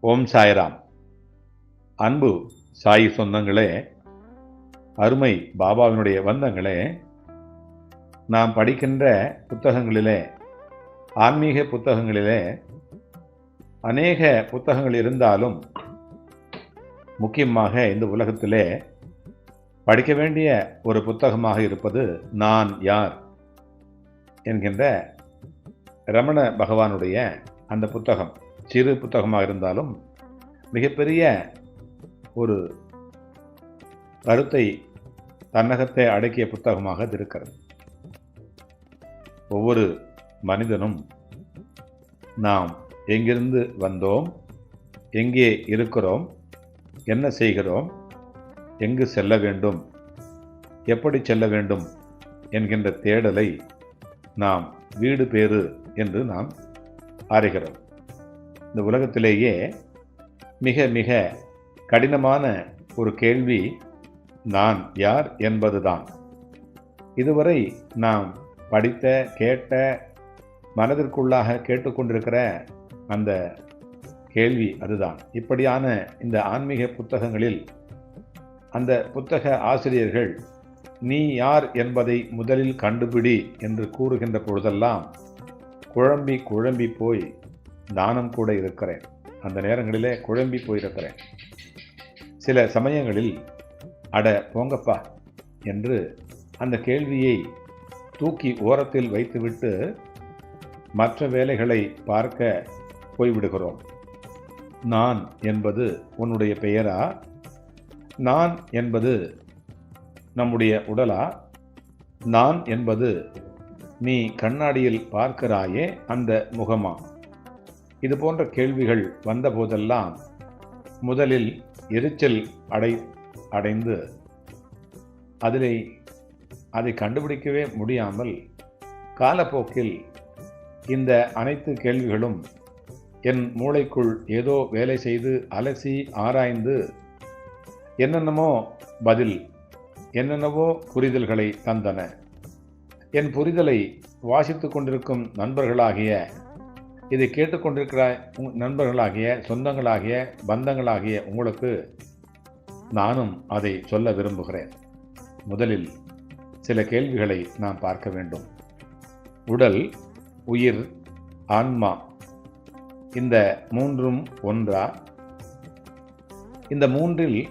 ஓம் சாய்ராம். அன்பு சாய் சொந்தங்களே அருமை பாபாவினுடைய வந்தங்களே நாம் படிக்கின்ற புத்தகங்களிலே ஆன்மீக புத்தகங்களிலே அநேக புத்தகங்கள் இருந்தாலும் முக்கியமாக இந்த உலகத்திலே படிக்க வேண்டிய ஒரு புத்தகமாக இருப்பது நான் யார் என்கின்ற ரமண பகவானுடைய அந்த புத்தகம். சிறு புத்தகமாக இருந்தாலும் மிகப்பெரிய ஒரு கருத்தை தன்னகத்தை அடக்கிய புத்தகமாக அது இருக்கிறது. ஒவ்வொரு மனிதனும் நாம் எங்கிருந்து வந்தோம் எங்கே இருக்கிறோம் என்ன செய்கிறோம் எங்கு செல்ல வேண்டும் எப்படி செல்ல வேண்டும் என்கின்ற தேடலை நாம் வீடு பேறு என்று நாம் அறிகிறோம். இந்த உலகத்திலேயே மிக மிக கடினமான ஒரு கேள்வி நான் யார் என்பதுதான். இதுவரை நாம் படித்த கேட்ட மனதிற்குள்ளாக கேட்டுக்கொண்டிருக்கிற அந்த கேள்வி அதுதான். இப்படியான இந்த ஆன்மீக புத்தகங்களில் அந்த புத்தக ஆசிரியர்கள் நீ யார் என்பதை முதலில் கண்டுபிடி என்று கூறுகின்ற பொழுதெல்லாம் குழம்பி குழம்பி போய் நானும் கூட இருக்கிறேன். அந்த நேரங்களிலே குழம்பி போயிருக்கிறேன். சில சமயங்களில் அட போங்கப்பா என்று அந்த கேள்வியை தூக்கி ஓரத்தில் வைத்துவிட்டு மற்ற வேலைகளை பார்க்க போய்விடுகிறோம். நான் என்பது உன்னுடைய பெயரா? நான் என்பது நம்முடைய உடலா? நான் என்பது நீ கண்ணாடியில் பார்க்கிறாயே அந்த முகமா? இது போன்ற கேள்விகள் வந்தபோதெல்லாம் முதலில் எரிச்சல் அடை அடைந்து அதில் அதை கண்டுபிடிக்கவே முடியாமல் காலப்போக்கில் இந்த அனைத்து கேள்விகளும் என் மூளைக்குள் ஏதோ வேலை செய்து அலசி ஆராய்ந்து என்னென்னமோ பதில் என்னென்னவோ புரிதல்களை தந்தன. என் புரிதலை வாசித்து கொண்டிருக்கும் நண்பர்களாகிய இதை கேட்டுக்கொண்டிருக்கிற நண்பர்களாகிய சொந்தங்களாகிய பந்தங்களாகிய உங்களுக்கு நானும் அதை சொல்ல விரும்புகிறேன். முதலில் சில கேள்விகளை நாம் பார்க்க வேண்டும். உடல் உயிர் ஆன்மா இந்த மூன்றும் ஒன்றா? இந்த மூன்றில்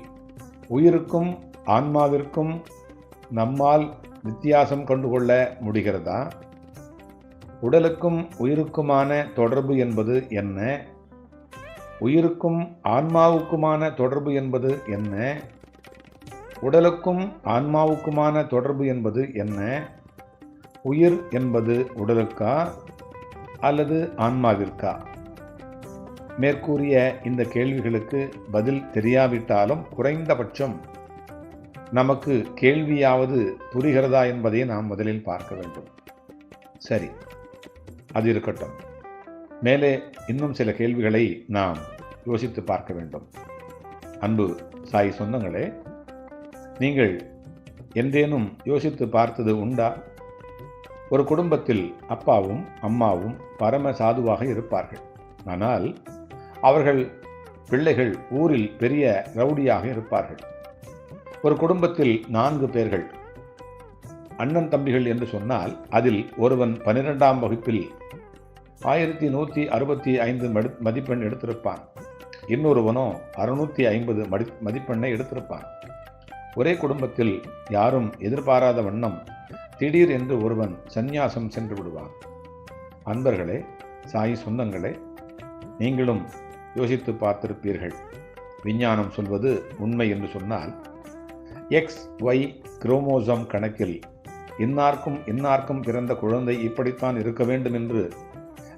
உயிருக்கும் ஆன்மாவிற்கும் நம்மால் வித்தியாசம் கொண்டு கொள்ள முடிகிறதா? உடலுக்கும் உயிருக்குமான தொடர்பு என்பது என்ன? உயிருக்கும் ஆன்மாவுக்குமான தொடர்பு என்பது என்ன? உடலுக்கும் ஆன்மாவுக்குமான தொடர்பு என்பது என்ன? உயிர் என்பது உடலுக்கா அல்லது ஆன்மாவிற்கா? மேற்கூறிய இந்த கேள்விகளுக்கு பதில் தெரியாவிட்டாலும் குறைந்தபட்சம் நமக்கு கேள்வியாவது புரிகிறதா என்பதை நாம் முதலில் பார்க்க வேண்டும். சரி. அது இருக்கட்டும். மேலே இன்னும் சில கேள்விகளை நாம் யோசித்து பார்க்க வேண்டும். அன்பு சாய் சொந்தங்களே நீங்கள் என்றேனும் யோசித்து பார்த்தது உண்டா? ஒரு குடும்பத்தில் அப்பாவும் அம்மாவும் பரம சாதுவாக இருப்பார்கள். ஆனால் அவர்கள் பிள்ளைகள் ஊரில் பெரிய ரவுடியாக இருப்பார்கள். ஒரு குடும்பத்தில் நான்கு பேர்கள் அண்ணன் தம்பிகள் என்று சொன்னால் அதில் ஒருவன் பனிரெண்டாம் வகுப்பில் ஆயிரத்தி நூற்றி அறுபத்தி ஐந்து மடி மதிப்பெண் எடுத்திருப்பான். இன்னொருவனோ அறுநூற்றி ஐம்பது மடி மதிப்பெண்ணை எடுத்திருப்பான். ஒரே குடும்பத்தில் யாரும் எதிர்பாராத வண்ணம் திடீர் என்று ஒருவன் சந்நியாசம் சென்று விடுவான். அன்பர்களே சாய் சொந்தங்களே நீங்களும் யோசித்து பார்த்திருப்பீர்கள். விஞ்ஞானம் சொல்வது உண்மை என்று சொன்னால் எக்ஸ் ஒய் குரோமோசோம் கணக்கில் இன்னார்க்கும் இன்னார்க்கும் பிறந்த குழந்தை இப்படித்தான் இருக்க வேண்டும் என்று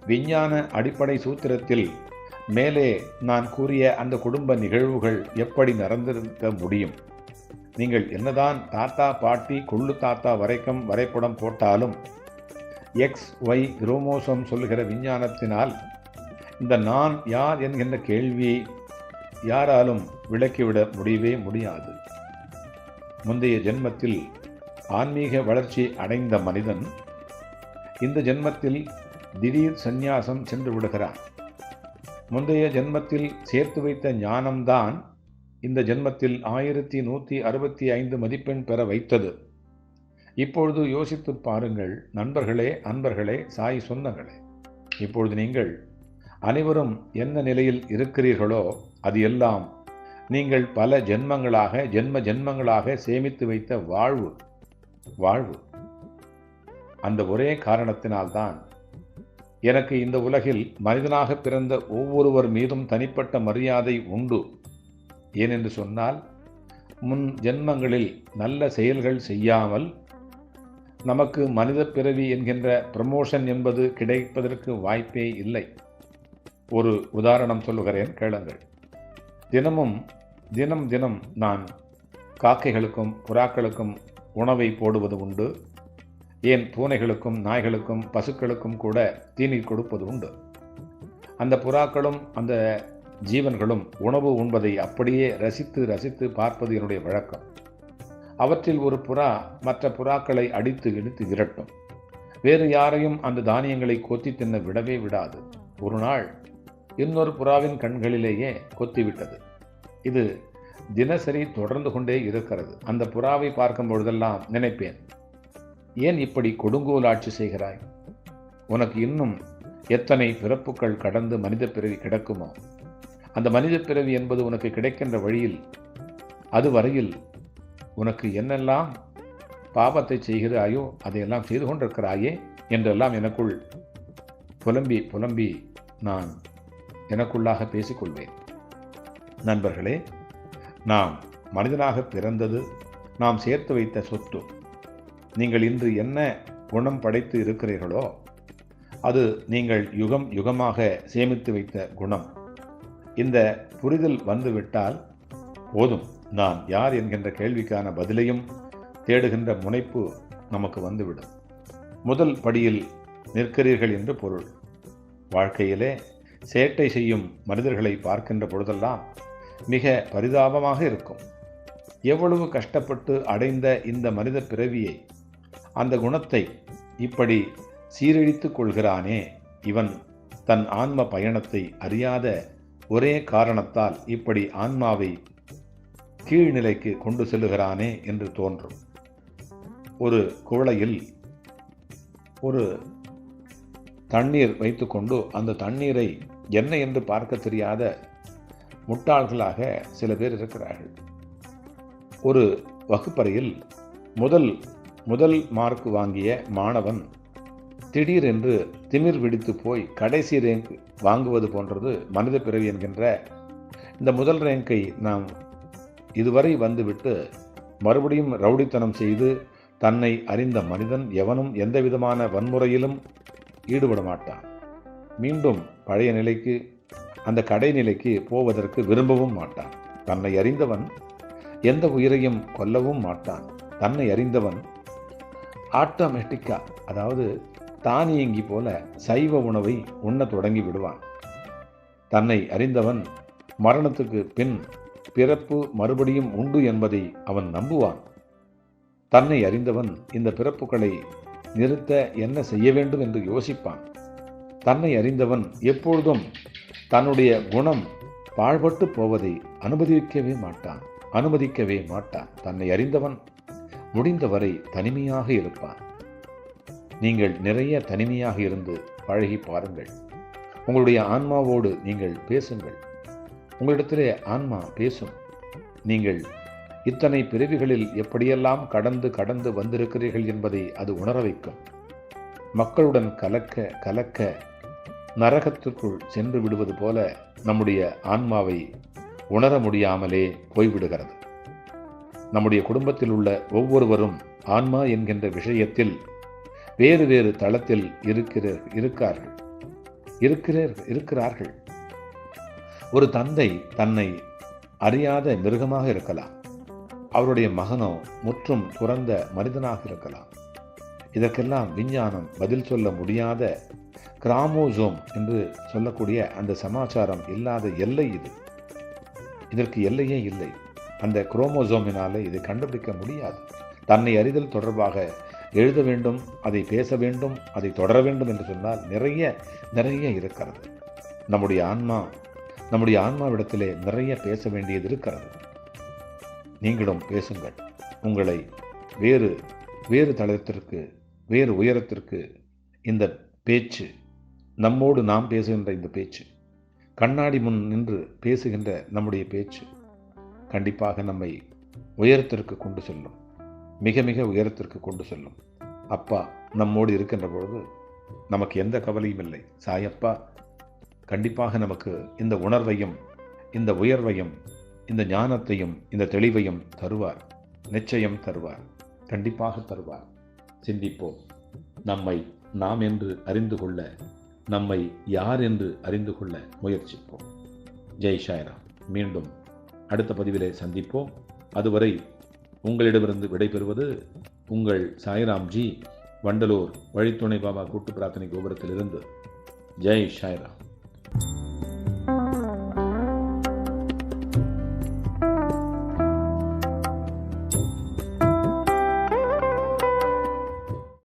விஞ்ஞான அடிப்படை சூத்திரத்தில் மேலே நான் கூறிய அந்த குடும்ப நிகழ்வுகள் எப்படி நடந்திருக்க முடியும்? நீங்கள் என்னதான் தாத்தா பாட்டி கொள்ளு தாத்தா வரைக்கும் வரைபடம் போட்டாலும் எக்ஸ் ஒய் குரோமோசோம் சொல்கிற விஞ்ஞானத்தினால் இந்த நான் யார் என்கின்ற கேள்வியை யாராலும் விளக்கிவிட முடியவே முடியாது. முந்தைய ஜென்மத்தில் ஆன்மீக வளர்ச்சி அடைந்த மனிதன் இந்த ஜென்மத்தில் திடீர் சந்நியாசம் சென்று விடுகிறான். முந்தைய ஜென்மத்தில் சேர்த்து வைத்த ஞானம்தான் இந்த ஜென்மத்தில் ஆயிரத்தி நூற்றி அறுபத்தி ஐந்து மதிப்பெண் பெற வைத்தது. இப்பொழுது யோசித்து பாருங்கள் நண்பர்களே அன்பர்களே சாய் சொந்தங்களே இப்பொழுது நீங்கள் அனைவரும் என்ன நிலையில் இருக்கிறீர்களோ அது எல்லாம் நீங்கள் பல ஜென்மங்களாக ஜென்ம ஜென்மங்களாக சேமித்து வைத்த வாழ்வு. வாழ்வு. அந்த ஒரே காரணத்தினால்தான் எனக்கு இந்த உலகில் மனிதனாக பிறந்த ஒவ்வொருவர் மீதும் தனிப்பட்ட மரியாதை உண்டு. ஏனென்று சொன்னால் முன் ஜென்மங்களில் நல்ல செயல்கள் செய்யாமல் நமக்கு மனித பிறவி என்கின்ற ப்ரமோஷன் என்பது கிடைப்பதற்கு வாய்ப்பே இல்லை. ஒரு உதாரணம் சொல்லுகிறேன் கேளுங்கள். தினமும் தினம் தினம் நான் காக்கைகளுக்கும் புறாக்களுக்கும் உணவை போடுவது உண்டு. ஏன் பூனைகளுக்கும் நாய்களுக்கும் பசுக்களுக்கும் கூட தீனி கொடுப்பது உண்டு. அந்த புறாக்களும் அந்த ஜீவன்களும் உணவு உண்பதை அப்படியே ரசித்து ரசித்து பார்ப்பது என்னுடைய வழக்கம். அவற்றில் ஒரு புறா மற்ற புறாக்களை அடித்து இடித்து விரட்டும். வேறு யாரையும் அந்த தானியங்களை கொத்தி தின்ன விடவே விடாது. ஒரு நாள் இன்னொரு புறாவின் கண்களிலேயே கொத்திவிட்டது இது தினசரி தொடர்ந்து கொண்டே இருக்கிறது. அந்த புறாவை பார்க்கும் பொழுதெல்லாம் நினைப்பேன் ஏன் இப்படி கொடுங்கோல் ஆட்சி செய்கிறாய்? உனக்கு இன்னும் எத்தனை பிறப்புகள் கடந்து மனித பிறவி கிடக்குமோ? அந்த மனித பிறவி என்பது உனக்கு கிடைக்கின்ற வழியில் அதுவரையில் உனக்கு என்னெல்லாம் பாவத்தை செய்கிறாயோ அதையெல்லாம் செய்து கொண்டிருக்கிறாயே? என்றெல்லாம் எனக்குள் புலம்பி புலம்பி நான் எனக்குள்ளாக பேசிக்கொள்வேன். நண்பர்களே நாம் மனிதனாக பிறந்தது நாம் சேர்த்து வைத்த சொத்து. நீங்கள் இன்று என்ன குணம் படைத்து இருக்கிறீர்களோ அது நீங்கள் யுகம் யுகமாக சேமித்து வைத்த குணம். இந்த புரிதல் வந்துவிட்டால் போதும். நான் யார் என்கின்ற கேள்விக்கான பதிலையும் தேடுகின்ற முனைப்பு நமக்கு வந்துவிடும். முதல் படியில் நிற்கிறீர்கள் என்று பொருள். வாழ்க்கையிலே சேட்டை செய்யும் மனிதர்களை பார்க்கின்ற பொழுதெல்லாம் மிக பரிதாபமாக இருக்கும். எவ்வளவு கஷ்டப்பட்டு அடைந்த இந்த மனித பிறவியை அந்த குணத்தை இப்படி சீரழித்துக் கொள்கிறானே இவன் தன் ஆன்ம பயணத்தை அறியாத ஒரே காரணத்தால் இப்படி ஆன்மாவை கீழ்நிலைக்கு கொண்டு செல்லுகிறானே என்று தோன்றும். ஒரு குவளையில் ஒரு தண்ணீர் வைத்துக்கொண்டு அந்த தண்ணீரை என்ன என்று பார்க்க தெரியாத முட்டாள்களாக சில பேர் இருக்கிறார்கள். ஒரு வகுப்பறையில் முதல் முதல் மார்க் வாங்கிய மாணவன் திடீரென்று திமிர் விடித்து போய் கடைசி ரேங்க் வாங்குவது போன்றது மனித பிறவி என்கின்ற இந்த முதல் ரேங்கை நாம் இதுவரை வந்துவிட்டு மறுபடியும் ரவுடித்தனம் செய்து தன்னை அறிந்த மனிதன் எவனும் எந்த விதமான வன்முறையிலும் ஈடுபட மாட்டான் மீண்டும் பழைய நிலைக்கு அந்த கடைநிலைக்கு போவதற்கு விரும்பவும் மாட்டான். தன்னை அறிந்தவன் எந்த உயிரையும் கொல்லவும் மாட்டான். தன்னை அறிந்தவன் ஆட்டோமேட்டிக்காக அதாவது தானியங்கி போல சைவ உணவை உண்ண தொடங்கி விடுவான். தன்னை அறிந்தவன் மரணத்துக்கு பின் பிறப்பு மறுபடியும் உண்டு என்பதை அவன் நம்புவான். தன்னை அறிந்தவன் இந்த பிறப்புகளை நிறுத்த என்ன செய்ய வேண்டும் என்று யோசிப்பான். தன்னை அறிந்தவன் எப்பொழுதும் தன்னுடைய குணம் பாழ்பட்டு போவதை அனுமதிக்கவே மாட்டான். அனுமதிக்கவே மாட்டான். தன்னை அறிந்தவன் முடிந்தவரை தனிமையாக இருப்பான். நீங்கள் நிறைய தனிமையாக இருந்து பழகி பாருங்கள். உங்களுடைய ஆன்மாவோடு நீங்கள் பேசுங்கள். உங்களிடத்திலே ஆன்மா பேசும். நீங்கள் இத்தனை பிறவிகளில் எப்படியெல்லாம் கடந்து கடந்து வந்திருக்கிறீர்கள் என்பதை அது உணர வைக்கும் மக்களுடன் கலக்க கலக்க நரகத்திற்குள் சென்று விடுவது போல நம்முடைய ஆன்மாவை உணர முடியாமலே போய்விடுகிறது. நம்முடைய குடும்பத்தில் உள்ள ஒவ்வொருவரும் ஆன்மா என்கின்ற விஷயத்தில் வேறு வேறு தளத்தில் இருக்கிற இருக்கார்கள். இருக்கிறார் இருக்கிறார்கள். ஒரு தந்தை தன்னை அறியாத மிருகமாக இருக்கலாம். அவருடைய மகனோ முற்றும் துறந்த மனிதனாக இருக்கலாம். இதற்கெல்லாம் விஞ்ஞானம் பதில் சொல்ல முடியாத கிராமோசோம் என்று சொல்லக்கூடிய அந்த சமாச்சாரம் இல்லாத எல்லை இது. இதற்கு எல்லையே இல்லை. அந்த குரோமோசோமினாலே இதை கண்டுபிடிக்க முடியாது. தன்னை அறிதல் தொடர்பாக எழுத வேண்டும் அதை பேச வேண்டும் அதை தொடர வேண்டும் என்று சொன்னால் நிறைய நிறைய இருக்கிறது. நம்முடைய ஆன்மா நம்முடைய ஆன்மாவிடத்திலே நிறைய பேச வேண்டியது இருக்கிறது. நீங்களும் பேசுங்கள். உங்களை வேறு வேறு தளத்திற்கு வேறு உயரத்திற்கு இந்த பேச்சு. நம்மோடு நாம் பேசுகின்ற இந்த பேச்சு. கண்ணாடி முன் நின்று பேசுகின்ற நம்முடைய பேச்சு. கண்டிப்பாக நம்மை உயரத்திற்கு கொண்டு செல்லும். மிக மிக உயரத்திற்கு கொண்டு செல்லும். அப்பா நம்மோடு இருக்கின்ற பொழுது நமக்கு எந்த கவலையும் இல்லை. சாயப்பா கண்டிப்பாக நமக்கு இந்த உணர்வையும் இந்த உயர்வையும் இந்த ஞானத்தையும் இந்த தெளிவையும் தருவார். நிச்சயம் தருவார். கண்டிப்பாக தருவார். சிந்திப்போம். நம்மை நாம் என்று அறிந்து கொள்ள நம்மை யார் என்று அறிந்து கொள்ள முயற்சிப்போம். ஜெய் ஷாய்ராம் மீண்டும் அடுத்த பதிவிலே சந்திப்போம். அதுவரை உங்களிடமிருந்து விடைபெறுவது உங்கள் சாய்ராம்ஜி வண்டலூர் வழித்துணை பாபா கூட்டு பிரார்த்தனை கோபுரத்திலிருந்து. ஜெய் ஷாய்ராம்